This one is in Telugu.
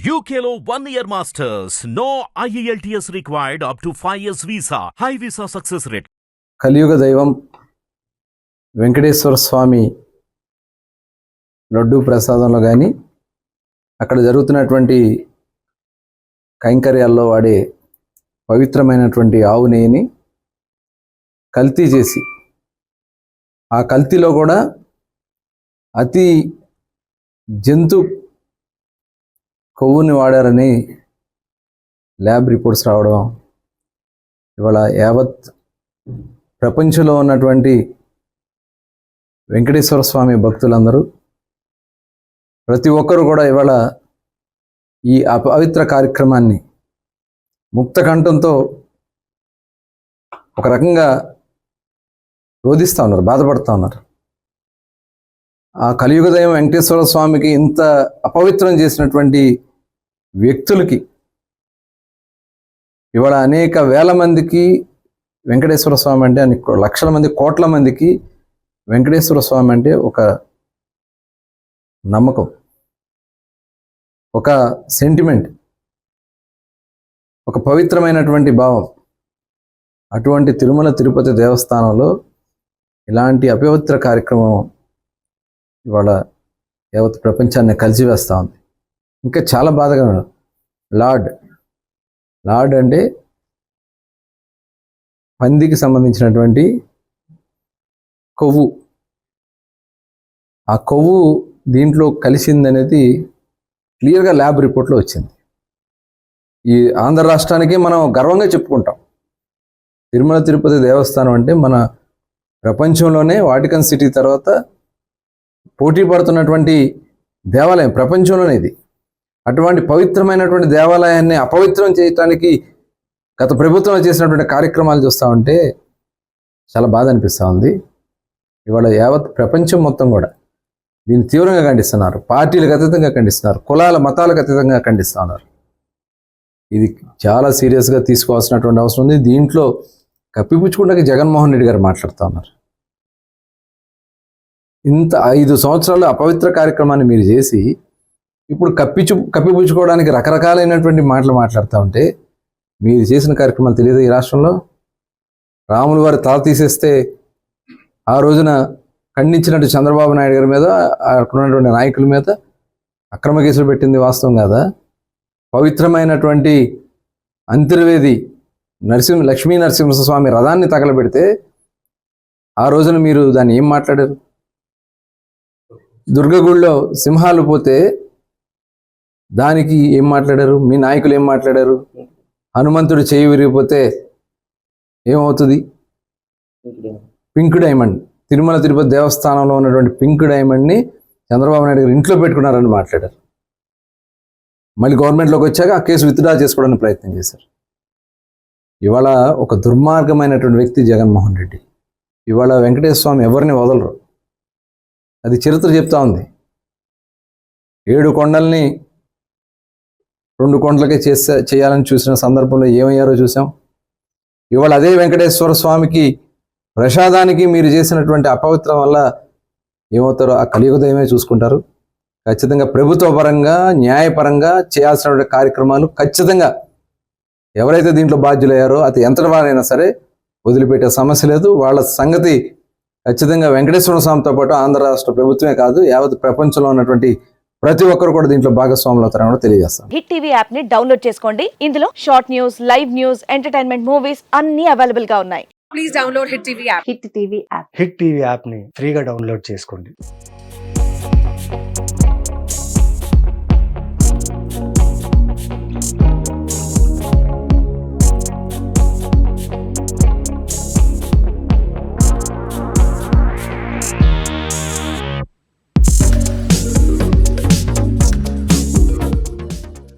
యూకేలో one year masters no IELTS required up to five years visa high visa success rate కలియుగ దైవం వెంకటేశ్వర స్వామి లడ్డూ ప్రసాదంలో కానీ అక్కడ జరుగుతున్నటువంటి కైంకర్యాల్లో వాడే పవిత్రమైనటువంటి ఆవు నెయ్యిని కల్తీ చేసి ఆ కల్తీలో కూడా అతి జంతు కొవ్వుని వాడారని ల్యాబ్ రిపోర్ట్స్ రావడం ఇవాళ యావత్ ప్రపంచంలో ఉన్నటువంటి వెంకటేశ్వర స్వామి భక్తులందరూ ప్రతి ఒక్కరు కూడా ఇవాళ ఈ అపవిత్ర కార్యక్రమాన్ని ముక్త కంఠంతో ఒక రకంగా రోధిస్తూ ఉన్నారు బాధపడుతూ ఉన్నారు ఆ కలియుగ దైవం వెంకటేశ్వర స్వామికి ఇంత అపవిత్రం చేసినటువంటి వ్యక్తులకి. ఇవాళ అనేక వేల మందికి వెంకటేశ్వర స్వామి అంటే లక్షల మంది కోట్ల మందికి వెంకటేశ్వర స్వామి అంటే ఒక నమ్మకం. ఒక సెంటిమెంట్ ఒక పవిత్రమైనటువంటి భావం. అటువంటి తిరుమల తిరుపతి దేవస్థానంలో ఇలాంటి అపవిత్ర కార్యక్రమం ఇవాళ యావత్ ప్రపంచాన్ని కలిసివేస్తూ ఉంది. ఇంకా చాలా బాధగా లార్డ్ లార్డ్ అంటే పందికి సంబంధించినటువంటి కొవ్వు. ఆ కొవ్వు దీంట్లో కలిసిందనేది క్లియర్గా ల్యాబ్ రిపోర్ట్లో వచ్చింది. ఈ ఆంధ్ర రాష్ట్రానికి మనం గర్వంగా చెప్పుకుంటాం. తిరుమల తిరుపతి దేవస్థానం అంటే మన ప్రపంచంలోనే వాటికన్ సిటీ తర్వాత పోటీ పడుతున్నటువంటి దేవాలయం ప్రపంచంలోనే ఇది. అటువంటి పవిత్రమైనటువంటి దేవాలయాన్ని అపవిత్రం చేయటానికి గత ప్రభుత్వం చేసినటువంటి కార్యక్రమాలు చూస్తూ ఉంటే చాలా బాధ అనిపిస్తూ ఉంది. ఇవాళ యావత్ ప్రపంచం మొత్తం కూడా దీన్ని తీవ్రంగా ఖండిస్తున్నారు. పార్టీలకు అతీతంగా ఖండిస్తున్నారు. కులాల మతాలకు అతీతంగా ఖండిస్తూ ఉన్నారు. ఇది చాలా సీరియస్గా తీసుకోవాల్సినటువంటి అవసరం ఉంది. దీంట్లో కప్పిపుచ్చుకుంటే జగన్మోహన్ రెడ్డి గారు మాట్లాడుతూ ఉన్నారు. ఇంత ఐదు సంవత్సరాలు అపవిత్ర కార్యక్రమాన్ని మీరు చేసి ఇప్పుడు కప్పిచు కప్పిపుచ్చుకోవడానికి రకరకాలైనటువంటి మాటలు మాట్లాడుతూ ఉంటే మీరు చేసిన కార్యక్రమాలు తెలియదు ఈ రాష్ట్రంలో? రాములు వారి తల తీసేస్తే ఆ రోజున ఖండించినట్టు చంద్రబాబు నాయుడు గారి మీద అక్కడ ఉన్నటువంటి నాయకుల మీద అక్రమ కేసులు పెట్టింది వాస్తవం కాదా? పవిత్రమైనటువంటి అంతర్వేది నరసింహ లక్ష్మీ నరసింహస్వామి రథాన్ని తగలబెడితే ఆ రోజున మీరు దాన్ని ఏం మాట్లాడారు? దుర్గగుడిలో సింహాలు పోతే దానికి ఏం మాట్లాడారు? మీ నాయకులు ఏం మాట్లాడారు? హనుమంతుడు చేయి విరిగిపోతే ఏమవుతుంది? Pink diamond. తిరుమల తిరుపతి దేవస్థానంలో ఉన్నటువంటి పింక్ డైమండ్ని చంద్రబాబు నాయుడు గారు ఇంట్లో పెట్టుకున్నారని మాట్లాడారు. మళ్ళీ గవర్నమెంట్లోకి వచ్చాక ఆ కేసు విత్డ్రా చేసుకోవడానికి ప్రయత్నం చేశారు. ఇవాళ ఒక దుర్మార్గమైనటువంటి వ్యక్తి జగన్మోహన్ రెడ్డి. ఇవాళ వెంకటేశ్వర స్వామి ఎవరిని వదలరు? అది చరిత్ర చెప్తా ఉంది. ఏడు కొండల్ని రెండు కోట్లకే చేసే చేయాలని చూసిన సందర్భంలో ఏమయ్యారో చూసాం. ఇవాళ అదే వెంకటేశ్వర స్వామికి ప్రసాదానికి మీరు చేసినటువంటి అపవిత్రం వల్ల ఏమవుతారో ఆ కలియుగదయమే చూసుకుంటారు. ఖచ్చితంగా ప్రభుత్వ పరంగా న్యాయపరంగా చేయాల్సినటువంటి కార్యక్రమాలు ఖచ్చితంగా ఎవరైతే దీంట్లో బాధ్యులయ్యారో అది ఎంతటి వారైనా సరే వదిలిపెట్టే సమస్య లేదు. వాళ్ళ సంగతి ఖచ్చితంగా వెంకటేశ్వర స్వామితో పాటు ఆంధ్ర రాష్ట్ర ప్రభుత్వమే కాదు యావత్ ప్రపంచంలో ఉన్నటువంటి ప్రతి ఒక్కరు కూడా దీంట్లో భాగస్వాములు అవుతారని కూడా తెలియజేస్తాం. హిట్ టీవీ యాప్ని డౌన్లోడ్ చేసుకోండి. ఇందులో short news live news entertainment movies అన్ని అవైలబుల్గా ఉన్నాయి. please download Hit TV app. Hit TV app. Hit TV యాప్ని ఫ్రీగా డౌన్లోడ్ చేసుకోండి.